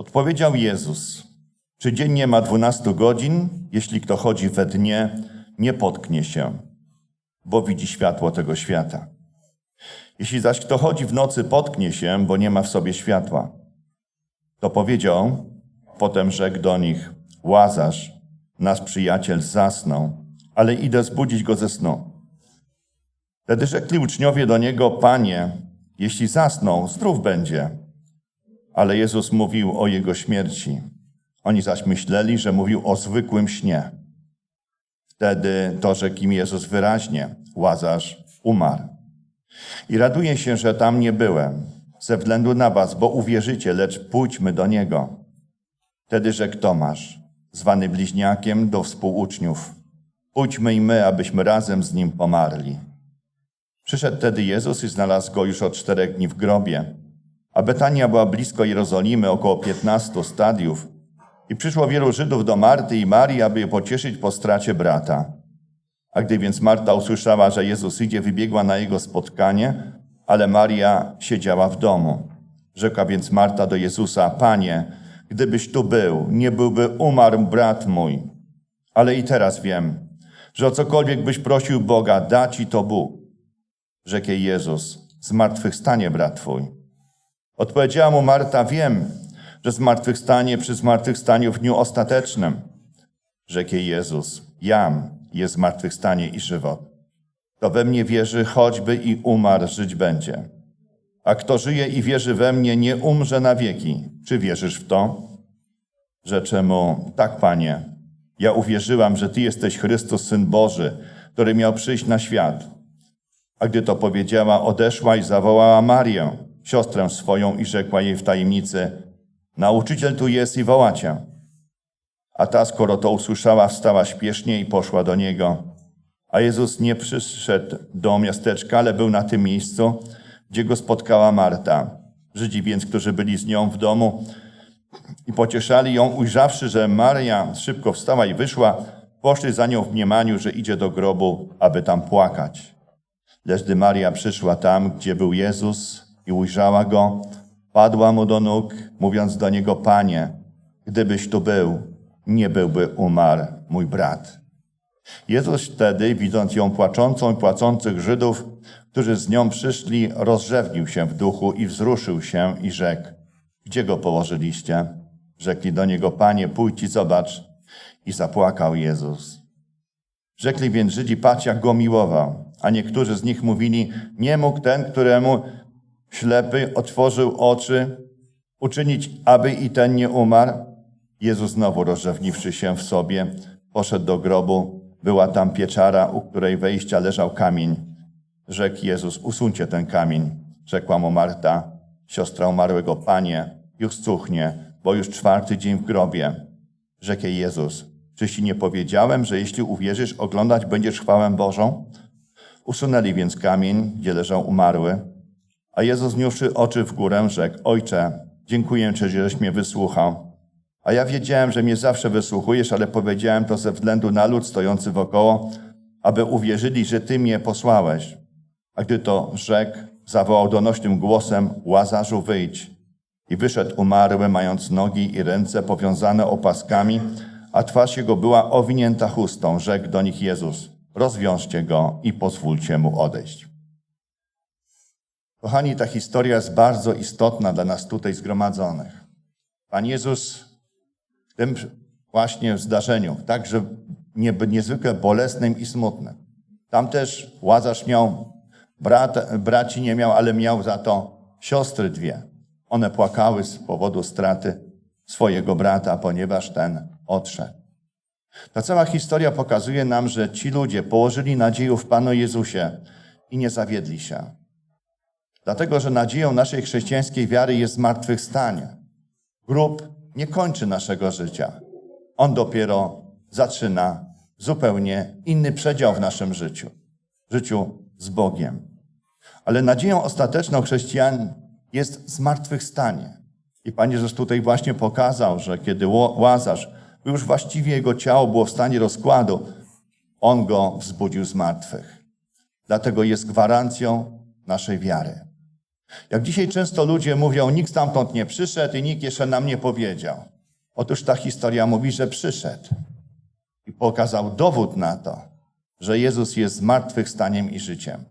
Odpowiedział Jezus: Czy dzień nie ma dwunastu godzin? Jeśli kto chodzi we dnie, nie potknie się, bo widzi światło tego świata. Jeśli zaś kto chodzi w nocy, potknie się, bo nie ma w sobie światła. To powiedział, potem rzekł do nich: Łazarz, nasz przyjaciel, zasnął, ale idę zbudzić go ze snu. Wtedy rzekli uczniowie do niego: Panie, jeśli zasnął, zdrów będzie. Ale Jezus mówił o jego śmierci. Oni zaś myśleli, że mówił o zwykłym śnie. Wtedy dorzekł im Jezus wyraźnie: Łazarz umarł. I raduję się, że tam nie byłem, ze względu na was, bo uwierzycie, lecz pójdźmy do niego. Wtedy rzekł Tomasz, zwany bliźniakiem do współuczniów: Pójdźmy i my, abyśmy razem z nim pomarli. Przyszedł tedy Jezus i znalazł go już od czterech dni w grobie. A Betania była blisko Jerozolimy, około piętnastu stadiów. I przyszło wielu Żydów do Marty i Marii, aby je pocieszyć po stracie brata. A gdy więc Marta usłyszała, że Jezus idzie, wybiegła na jego spotkanie, ale Maria siedziała w domu. Rzekła więc Marta do Jezusa: Panie, gdybyś tu był, nie byłby umarł brat mój. Ale i teraz wiem, że o cokolwiek byś prosił Boga, da ci to Bóg. Rzekł jej Jezus: Zmartwychwstanie brat twój. Odpowiedziała mu Marta: Wiem, że zmartwychwstanie przy zmartwychwstaniu w dniu ostatecznym. Rzekł jej Jezus: Jam jest zmartwychwstanie i żywot. Kto we mnie wierzy, choćby i umarł, żyć będzie. A kto żyje i wierzy we mnie, nie umrze na wieki. Czy wierzysz w to? Rzecze mu: Tak, panie. Ja uwierzyłam, że ty jesteś Chrystus, syn Boży, który miał przyjść na świat. A gdy to powiedziała, odeszła i zawołała Marię, siostrę swoją, i rzekła jej w tajemnicy: Nauczyciel tu jest i woła cię. A ta, skoro to usłyszała, wstała śpiesznie i poszła do niego. A Jezus nie przyszedł do miasteczka, ale był na tym miejscu, gdzie go spotkała Marta. Żydzi więc, którzy byli z nią w domu i pocieszali ją, ujrzawszy, że Maria szybko wstała i wyszła, poszli za nią w mniemaniu, że idzie do grobu, aby tam płakać. Lecz gdy Maria przyszła tam, gdzie był Jezus i ujrzała go, padła mu do nóg, mówiąc do niego, Panie, gdybyś tu był, nie byłby umarł mój brat. Jezus wtedy, widząc ją płaczącą i płacących Żydów, którzy z nią przyszli, rozrzewnił się w duchu i wzruszył się i rzekł, gdzie go położyliście? Rzekli do niego, Panie, pójdź i zobacz. I zapłakał Jezus. Rzekli więc Żydzi, patrz jak go miłował. A niektórzy z nich mówili, nie mógł ten, któremu ślepy otworzył oczy, uczynić, aby i ten nie umarł. Jezus znowu rozrzewniwszy się w sobie, poszedł do grobu. Była tam pieczara, u której wejścia leżał kamień. Rzekł Jezus, usuńcie ten kamień. Rzekła mu Marta, siostra umarłego, Panie, już cuchnie, bo już czwarty dzień w grobie. Rzekł jej Jezus, czy ci nie powiedziałem, że jeśli uwierzysz, oglądać będziesz chwałę Bożą? Usunęli więc kamień, gdzie leżał umarły. A Jezus, zniósłszy oczy w górę, rzekł, Ojcze, dziękuję Ci, żeś mnie wysłuchał. A ja wiedziałem, że mnie zawsze wysłuchujesz, ale powiedziałem to ze względu na lud stojący wokoło, aby uwierzyli, że Ty mnie posłałeś. A gdy to rzekł, zawołał donośnym głosem, Łazarzu, wyjdź. I wyszedł umarły, mając nogi i ręce powiązane opaskami, a twarz jego była owinięta chustą. Rzekł do nich Jezus, rozwiążcie go i pozwólcie mu odejść. Kochani, ta historia jest bardzo istotna dla nas tutaj zgromadzonych. Pan Jezus w tym właśnie zdarzeniu, także nie, niezwykle bolesnym i smutnym. Tam też Łazarz miał, brat, braci nie miał, ale miał za to siostry dwie. One płakały z powodu straty swojego brata, ponieważ ten odszedł. Ta cała historia pokazuje nam, że ci ludzie położyli nadzieję w Panu Jezusie i nie zawiedli się. Dlatego, że nadzieją naszej chrześcijańskiej wiary jest zmartwychwstanie. Grób nie kończy naszego życia. On dopiero zaczyna zupełnie inny przedział w naszym życiu. Życiu z Bogiem. Ale nadzieją ostateczną chrześcijan jest zmartwychwstanie. I Pan Jezus tutaj właśnie pokazał, że kiedy Łazarz, już właściwie jego ciało było w stanie rozkładu, On go wzbudził z martwych. Dlatego jest gwarancją naszej wiary. Jak dzisiaj często ludzie mówią, nikt stamtąd nie przyszedł i nikt jeszcze nam nie powiedział. Otóż ta historia mówi, że przyszedł i pokazał dowód na to, że Jezus jest zmartwychwstaniem i życiem.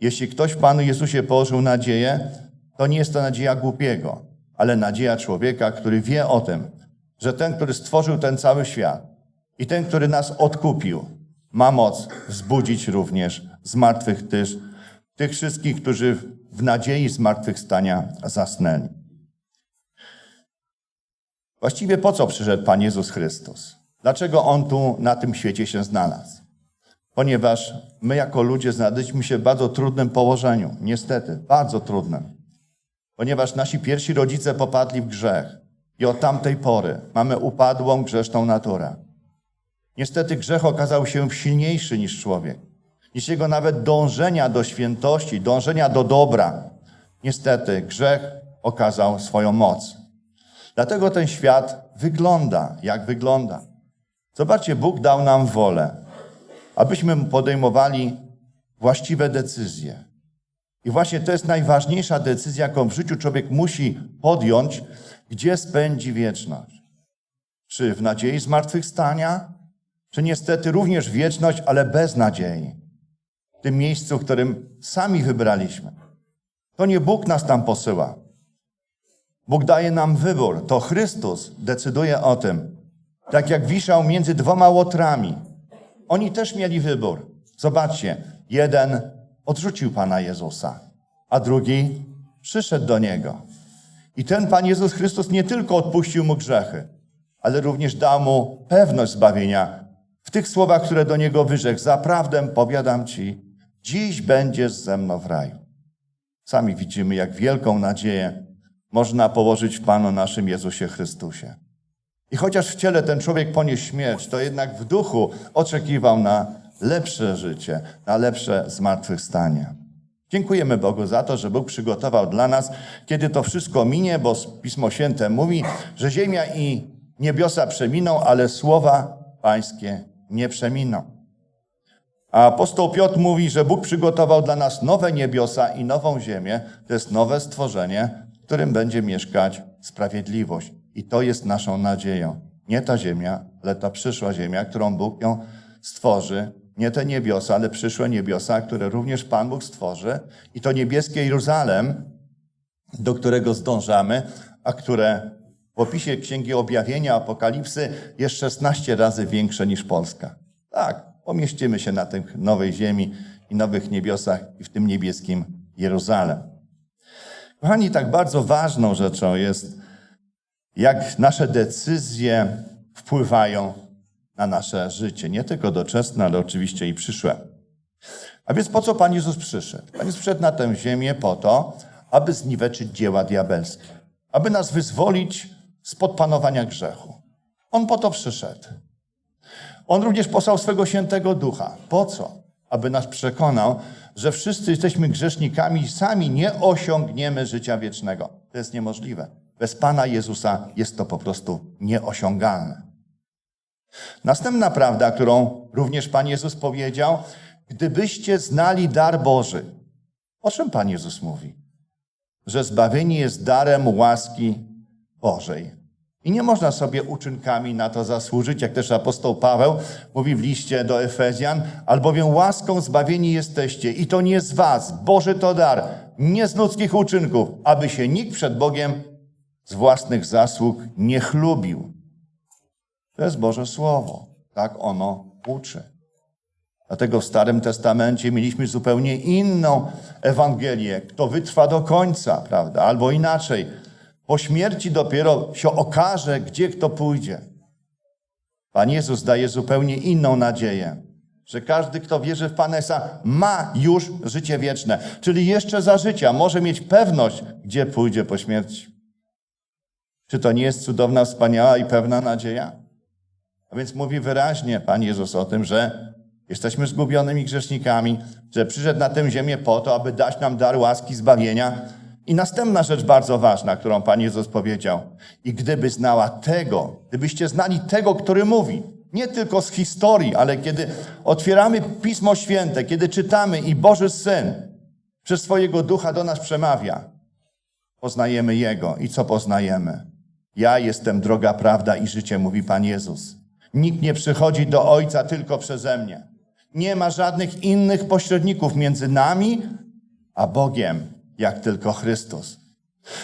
Jeśli ktoś w Panu Jezusie położył nadzieję, to nie jest to nadzieja głupiego, ale nadzieja człowieka, który wie o tym, że ten, który stworzył ten cały świat i ten, który nas odkupił, ma moc wzbudzić również zmartwych tyż, tych wszystkich, którzy w nadziei zmartwychwstania zasnęli. Właściwie po co przyszedł Pan Jezus Chrystus? Dlaczego On tu na tym świecie się znalazł? Ponieważ my jako ludzie znaleźliśmy się w bardzo trudnym położeniu. Niestety, bardzo trudnym. Ponieważ nasi pierwsi rodzice popadli w grzech i od tamtej pory mamy upadłą, grzeszną naturę. Niestety grzech okazał się silniejszy niż człowiek, niż jego nawet dążenia do świętości, dążenia do dobra. Niestety grzech okazał swoją moc. Dlatego ten świat wygląda, jak wygląda. Zobaczcie, Bóg dał nam wolę, abyśmy podejmowali właściwe decyzje. I właśnie to jest najważniejsza decyzja, jaką w życiu człowiek musi podjąć, gdzie spędzi wieczność. Czy w nadziei zmartwychwstania, czy niestety również wieczność, ale bez nadziei. Tym miejscu, którym sami wybraliśmy. To nie Bóg nas tam posyła. Bóg daje nam wybór. To Chrystus decyduje o tym. Tak jak wiszał między dwoma łotrami. Oni też mieli wybór. Zobaczcie, jeden odrzucił Pana Jezusa, a drugi przyszedł do Niego. I ten Pan Jezus Chrystus nie tylko odpuścił mu grzechy, ale również dał mu pewność zbawienia w tych słowach, które do Niego wyrzekł. Zaprawdę powiadam Ci, dziś będziesz ze mną w raju. Sami widzimy, jak wielką nadzieję można położyć w Panu naszym Jezusie Chrystusie. I chociaż w ciele ten człowiek poniósł śmierć, to jednak w duchu oczekiwał na lepsze życie, na lepsze zmartwychwstanie. Dziękujemy Bogu za to, że Bóg przygotował dla nas, kiedy to wszystko minie, bo Pismo Święte mówi, że ziemia i niebiosa przeminą, ale słowa pańskie nie przeminą. A apostoł Piotr mówi, że Bóg przygotował dla nas nowe niebiosa i nową ziemię. To jest nowe stworzenie, w którym będzie mieszkać sprawiedliwość. I to jest naszą nadzieją. Nie ta ziemia, ale ta przyszła ziemia, którą Bóg ją stworzy. Nie te niebiosa, ale przyszłe niebiosa, które również Pan Bóg stworzy. I to niebieskie Jeruzalem, do którego zdążamy, a które w opisie Księgi Objawienia, Apokalipsy jest 16 razy większe niż Polska. Tak, pomieścimy się na tej nowej ziemi i nowych niebiosach i w tym niebieskim Jeruzalem. Kochani, tak bardzo ważną rzeczą jest, jak nasze decyzje wpływają na nasze życie. Nie tylko doczesne, ale oczywiście i przyszłe. A więc po co Pan Jezus przyszedł? Pan Jezus przyszedł na tę ziemię po to, aby zniweczyć dzieła diabelskie. Aby nas wyzwolić spod panowania grzechu. On po to przyszedł. On również posłał swego świętego ducha. Po co? Aby nas przekonał, że wszyscy jesteśmy grzesznikami i sami nie osiągniemy życia wiecznego. To jest niemożliwe. Bez Pana Jezusa jest to po prostu nieosiągalne. Następna prawda, którą również Pan Jezus powiedział, gdybyście znali dar Boży. O czym Pan Jezus mówi? Że zbawienie jest darem łaski Bożej. I nie można sobie uczynkami na to zasłużyć, jak też apostoł Paweł mówi w liście do Efezjan, albowiem łaską zbawieni jesteście i to nie z was, Boży to dar, nie z ludzkich uczynków, aby się nikt przed Bogiem z własnych zasług nie chlubił. To jest Boże Słowo. Tak ono uczy. Dlatego w Starym Testamencie mieliśmy zupełnie inną Ewangelię. Kto wytrwa do końca, prawda? Albo inaczej. Po śmierci dopiero się okaże, gdzie kto pójdzie. Pan Jezus daje zupełnie inną nadzieję, że każdy, kto wierzy w Pana Jezusa, ma już życie wieczne. Czyli jeszcze za życia może mieć pewność, gdzie pójdzie po śmierci. Czy to nie jest cudowna, wspaniała i pewna nadzieja? A więc mówi wyraźnie Pan Jezus o tym, że jesteśmy zgubionymi grzesznikami, że przyszedł na tę ziemię po to, aby dać nam dar łaski zbawienia. I następna rzecz bardzo ważna, którą Pan Jezus powiedział. I gdyby znała tego, gdybyście znali tego, który mówi, nie tylko z historii, ale kiedy otwieramy Pismo Święte, kiedy czytamy i Boży Syn przez swojego ducha do nas przemawia, Poznajemy Jego. I co poznajemy? Ja jestem droga, prawda i życie, mówi Pan Jezus. Nikt nie przychodzi do Ojca tylko przeze mnie. Nie ma żadnych innych pośredników między nami a Bogiem, jak tylko Chrystus.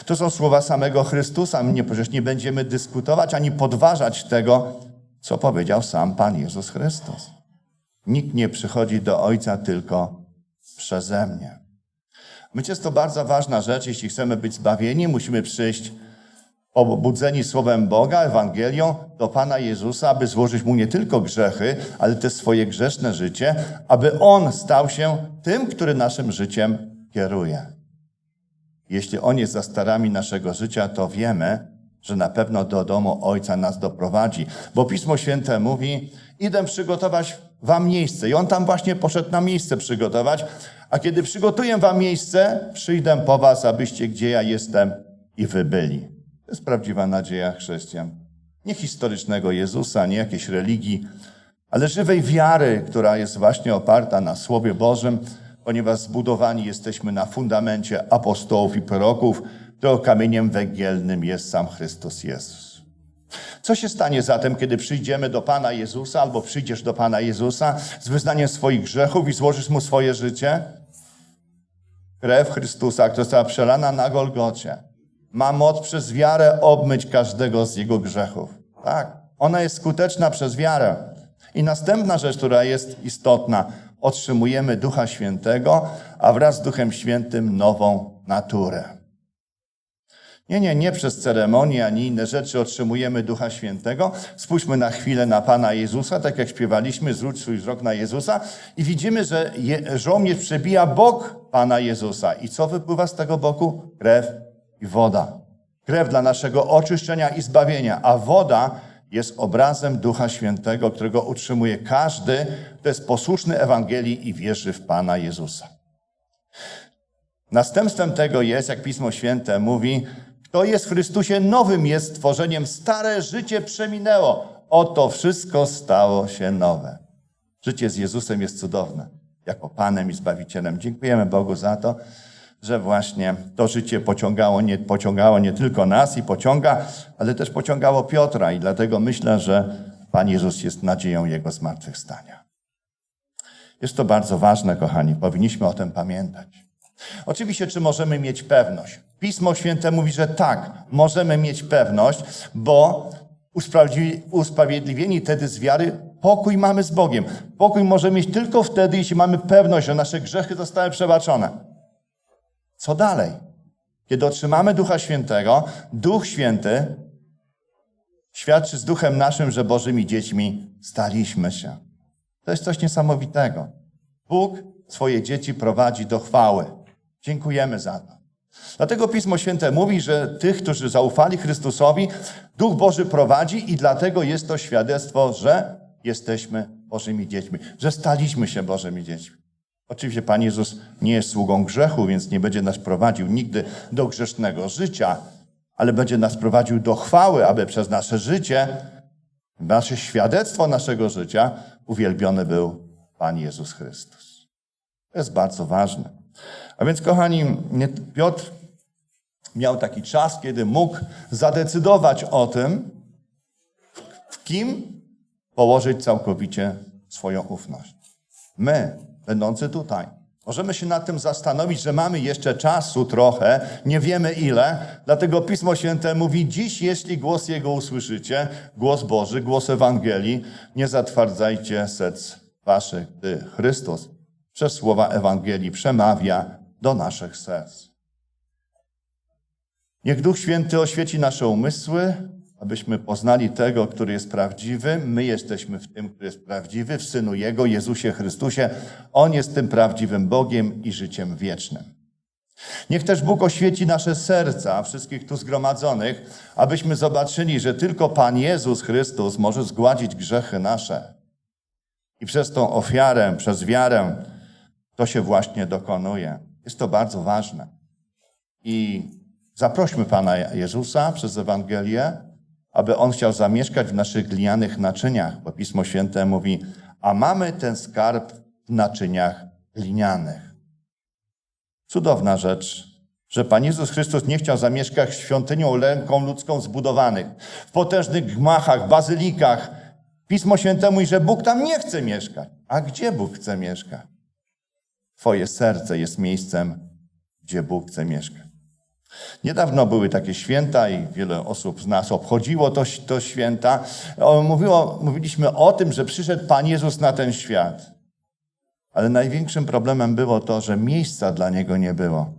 To są słowa samego Chrystusa. Nie, przecież nie będziemy dyskutować ani podważać tego, co powiedział sam Pan Jezus Chrystus. Nikt nie przychodzi do Ojca tylko przeze mnie. Myślę, że to bardzo ważna rzecz. Jeśli chcemy być zbawieni, musimy przyjść obudzeni Słowem Boga, Ewangelią do Pana Jezusa, aby złożyć Mu nie tylko grzechy, ale też swoje grzeszne życie, aby On stał się tym, który naszym życiem kieruje. Jeśli On jest za starami naszego życia, to wiemy, że na pewno do domu Ojca nas doprowadzi. Bo Pismo Święte mówi, idę przygotować wam miejsce. I On tam właśnie poszedł na miejsce przygotować. A kiedy przygotuję wam miejsce, przyjdę po was, abyście gdzie ja jestem i wy byli. To jest prawdziwa nadzieja chrześcijan. Nie historycznego Jezusa, nie jakiejś religii, ale żywej wiary, która jest właśnie oparta na Słowie Bożym, ponieważ zbudowani jesteśmy na fundamencie apostołów i proroków, to kamieniem węgielnym jest sam Chrystus Jezus. Co się stanie zatem, kiedy przyjdziemy do Pana Jezusa albo przyjdziesz do Pana Jezusa z wyznaniem swoich grzechów i złożysz Mu swoje życie? Krew Chrystusa, która została przelana na Golgocie, ma moc przez wiarę obmyć każdego z jego grzechów. Tak, ona jest skuteczna przez wiarę. I następna rzecz, która jest istotna, otrzymujemy Ducha Świętego, a wraz z Duchem Świętym nową naturę. Nie, nie, nie przez ceremonię ani inne rzeczy otrzymujemy Ducha Świętego. Spójrzmy na chwilę na Pana Jezusa, tak jak śpiewaliśmy, zwróć swój wzrok na Jezusa i widzimy, że je, żołnierz przebija bok Pana Jezusa. I co wypływa z tego boku? Krew i woda. Krew dla naszego oczyszczenia i zbawienia, a woda jest obrazem Ducha Świętego, którego utrzymuje każdy, kto jest posłuszny Ewangelii i wierzy w Pana Jezusa. Następstwem tego jest, jak Pismo Święte mówi, kto jest w Chrystusie nowym jest stworzeniem, stare życie przeminęło. Oto wszystko stało się nowe. Życie z Jezusem jest cudowne, jako Panem i Zbawicielem. Dziękujemy Bogu za to, że właśnie to życie pociągało nie, pociągało nie tylko nas i pociąga, ale też pociągało Piotra i dlatego myślę, że Pan Jezus jest nadzieją Jego zmartwychwstania. Jest to bardzo ważne, kochani, powinniśmy o tym pamiętać. Oczywiście, czy możemy mieć pewność? Pismo Święte mówi, że tak, możemy mieć pewność, bo usprawiedliwieni wtedy z wiary pokój mamy z Bogiem. Pokój możemy mieć tylko wtedy, jeśli mamy pewność, że nasze grzechy zostały przebaczone. Co dalej? Kiedy otrzymamy Ducha Świętego, Duch Święty świadczy z Duchem naszym, że Bożymi dziećmi staliśmy się. To jest coś niesamowitego. Bóg swoje dzieci prowadzi do chwały. Dziękujemy za to. Dlatego Pismo Święte mówi, że tych, którzy zaufali Chrystusowi, Duch Boży prowadzi i dlatego jest to świadectwo, że jesteśmy Bożymi dziećmi, że staliśmy się Bożymi dziećmi. Oczywiście Pan Jezus nie jest sługą grzechu, więc nie będzie nas prowadził nigdy do grzesznego życia, ale będzie nas prowadził do chwały, aby przez nasze życie, nasze świadectwo naszego życia uwielbiony był Pan Jezus Chrystus. To jest bardzo ważne. A więc, kochani, Piotr miał taki czas, kiedy mógł zadecydować o tym, w kim położyć całkowicie swoją ufność. My, będący tutaj, możemy się nad tym zastanowić, że mamy jeszcze czasu trochę, nie wiemy ile, dlatego Pismo Święte mówi: Dziś, jeśli głos Jego usłyszycie, głos Boży, głos Ewangelii, nie zatwardzajcie serc waszych, gdy Chrystus przez słowa Ewangelii przemawia do naszych serc. Niech Duch Święty oświeci nasze umysły, abyśmy poznali tego, który jest prawdziwy. My jesteśmy w tym, który jest prawdziwy, w Synu Jego, Jezusie Chrystusie. On jest tym prawdziwym Bogiem i życiem wiecznym. Niech też Bóg oświeci nasze serca, wszystkich tu zgromadzonych, abyśmy zobaczyli, że tylko Pan Jezus Chrystus może zgładzić grzechy nasze. I przez tą ofiarę, przez wiarę, to się właśnie dokonuje. Jest to bardzo ważne. I zaprośmy Pana Jezusa przez Ewangelię, aby On chciał zamieszkać w naszych glinianych naczyniach, bo Pismo Święte mówi, a mamy ten skarb w naczyniach glinianych. Cudowna rzecz, że Pan Jezus Chrystus nie chciał zamieszkać świątynią ręką ludzką zbudowanych, w potężnych gmachach, bazylikach. Pismo Święte mówi, że Bóg tam nie chce mieszkać. A gdzie Bóg chce mieszkać? Twoje serce jest miejscem, gdzie Bóg chce mieszkać. Niedawno były takie święta i wiele osób z nas obchodziło to, to święta. Mówiło, mówiliśmy o tym, że przyszedł Pan Jezus na ten świat. Ale największym problemem było to, że miejsca dla Niego nie było.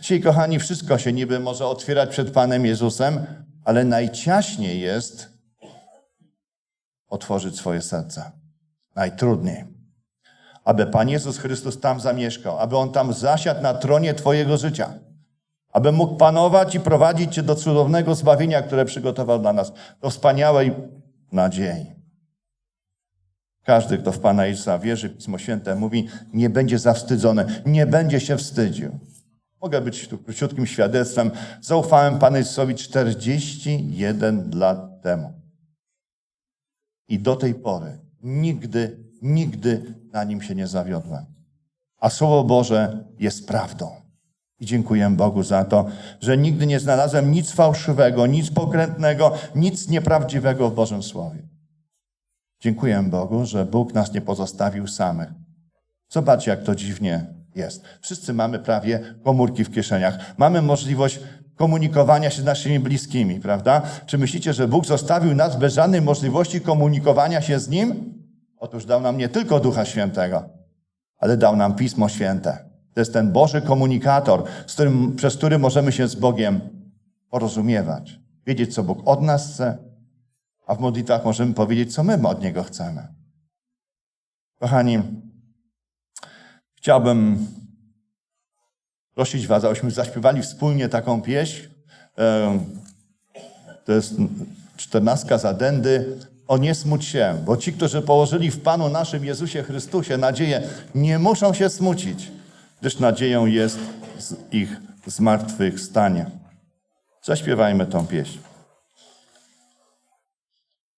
Dzisiaj, kochani, wszystko się niby może otwierać przed Panem Jezusem, ale najciaśniej jest otworzyć swoje serce. Najtrudniej. Aby Pan Jezus Chrystus tam zamieszkał, aby On tam zasiadł na tronie Twojego życia, aby mógł panować i prowadzić Cię do cudownego zbawienia, które przygotował dla nas, do wspaniałej nadziei. Każdy, kto w Pana Jezusa wierzy, Pismo Święte mówi, nie będzie zawstydzony, nie będzie się wstydził. Mogę być tu króciutkim świadectwem. Zaufałem Panu Jezusowi 41 lat temu. I do tej pory nigdy, nigdy na nim się nie zawiodłem. A Słowo Boże jest prawdą. I dziękuję Bogu za to, że nigdy nie znalazłem nic fałszywego, nic pokrętnego, nic nieprawdziwego w Bożym Słowie. Dziękuję Bogu, że Bóg nas nie pozostawił samych. Zobaczcie, jak to dziwnie jest. Wszyscy mamy prawie komórki w kieszeniach. Mamy możliwość komunikowania się z naszymi bliskimi, prawda? Czy myślicie, że Bóg zostawił nas bez żadnej możliwości komunikowania się z Nim? Otóż dał nam nie tylko Ducha Świętego, ale dał nam Pismo Święte. To jest ten Boży komunikator, którym, przez który możemy się z Bogiem porozumiewać. Wiedzieć, co Bóg od nas chce, a w modlitwach możemy powiedzieć, co my od Niego chcemy. Kochani, chciałbym prosić Was, abyśmy zaśpiewali wspólnie taką pieśń. To jest czternastka zadendy. O nie smuć się, bo ci, którzy położyli w Panu naszym Jezusie Chrystusie nadzieję, nie muszą się smucić, gdyż nadzieją jest ich zmartwychwstanie. Zaśpiewajmy tą pieśń.